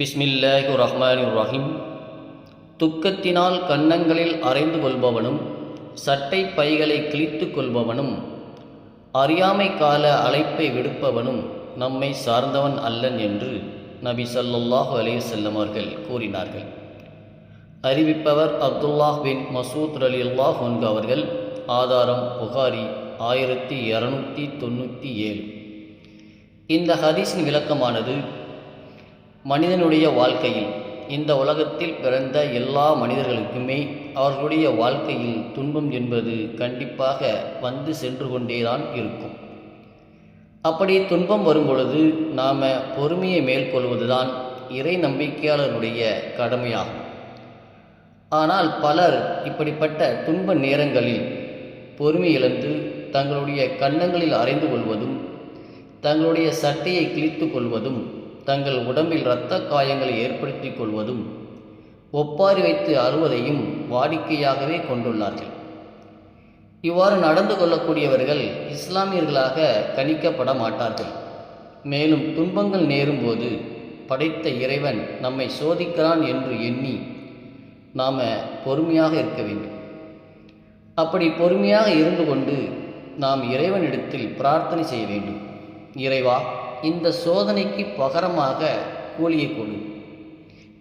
பிஸ்மில்லாஹி ரஹ்மான் ரஹீம் துக்கத்தினால் கன்னங்களில் அரைந்து கொள்பவனும் சட்டை பைகளை கிழித்து கொள்பவனும் அறியாமை கால அழைப்பை விடுப்பவனும் நம்மை சார்ந்தவன் அல்லன் என்று நபி ஸல்லல்லாஹு அலே வஸல்லம் கூறினார்கள். அறிவிப்பவர் அப்துல்லாஹ் பின் மசூத் அலி அல்லாஹ் அவர்கள் ஆதாரம் புகாரி ஆயிரத்தி இரநூத்தி தொண்ணூற்றி ஏழு. இந்த ஹதீஸின் விளக்கமானது மனிதனுடைய வாழ்க்கையில் இந்த உலகத்தில் பிறந்த எல்லா மனிதர்களுக்குமே அவர்களுடைய வாழ்க்கையில் துன்பம் என்பது கண்டிப்பாக வந்து சென்று கொண்டேதான் இருக்கும். அப்படி துன்பம் வரும் பொழுது நாம் பொறுமையை மேற்கொள்வதுதான் இறை நம்பிக்கையாளருடைய கடமையாகும். ஆனால் பலர் இப்படிப்பட்ட துன்ப நேரங்களில் பொறுமை இழந்து தங்களுடைய கன்னங்களில் அறைந்து கொள்வதும் தங்களுடைய சட்டையை கிழித்து கொள்வதும் தங்கள் உடம்பில் இரத்த காயங்களை ஏற்படுத்தி கொள்வதும் ஒப்பாரி வைத்து அழுவதையும் வாடிக்கையாகவே கொண்டுள்ளார்கள். இவ்வாறு நடந்து கொள்ளக்கூடியவர்கள் இஸ்லாமியர்களாக கணிக்கப்பட மாட்டார்கள். மேலும் துன்பங்கள் நேரும்போது படைத்த இறைவன் நம்மை சோதிக்கிறான் என்று எண்ணி நாம் பொறுமையாக இருக்க வேண்டும். அப்படி பொறுமையாக இருந்து கொண்டு நாம் இறைவனிடத்தில் பிரார்த்தனை செய்ய வேண்டும். இறைவா இந்த சோதனைக்கு பகரமாக கூலியை கொடு.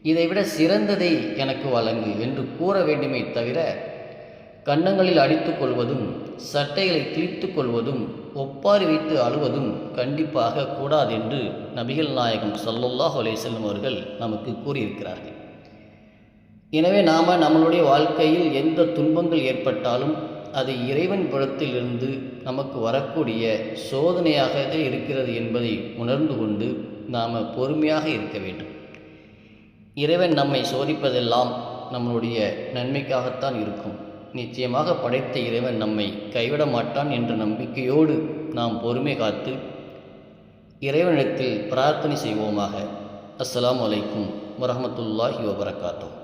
இதைவிட சிறந்ததை எனக்கு வழங்கு என்று கூற வேண்டுமே தவிர கன்னங்களில் அடித்து கொள்வதும் சட்டைகளை கிழித்து கொள்வதும் ஒப்பாரி வைத்து அழுவதும் கண்டிப்பாக கூடாது என்று நபிகள் நாயகம் சல்லல்லாஹ் அலேசல்லம் அவர்கள் நமக்கு கூறியிருக்கிறார்கள். எனவே நாம் நம்மளுடைய வாழ்க்கையில் எந்த துன்பங்கள் ஏற்பட்டாலும் அது இறைவன் புறத்திலிருந்து நமக்கு வரக்கூடிய சோதனையாகவே இருக்கிறது என்பதை உணர்ந்து கொண்டு நாம் பொறுமையாக இருக்க வேண்டும். இறைவன் நம்மை சோதிப்பதெல்லாம் நம்மளுடைய நன்மைக்காகத்தான் இருக்கும். நிச்சயமாக படைத்த இறைவன் நம்மை கைவிட மாட்டான் என்ற நம்பிக்கையோடு நாம் பொறுமை காத்து இறைவனிடத்தில் பிரார்த்தனை செய்வோமாக. அஸ்லாம் அலைக்கும் வரமத்துல்லாஹி வபரகாத்தோம்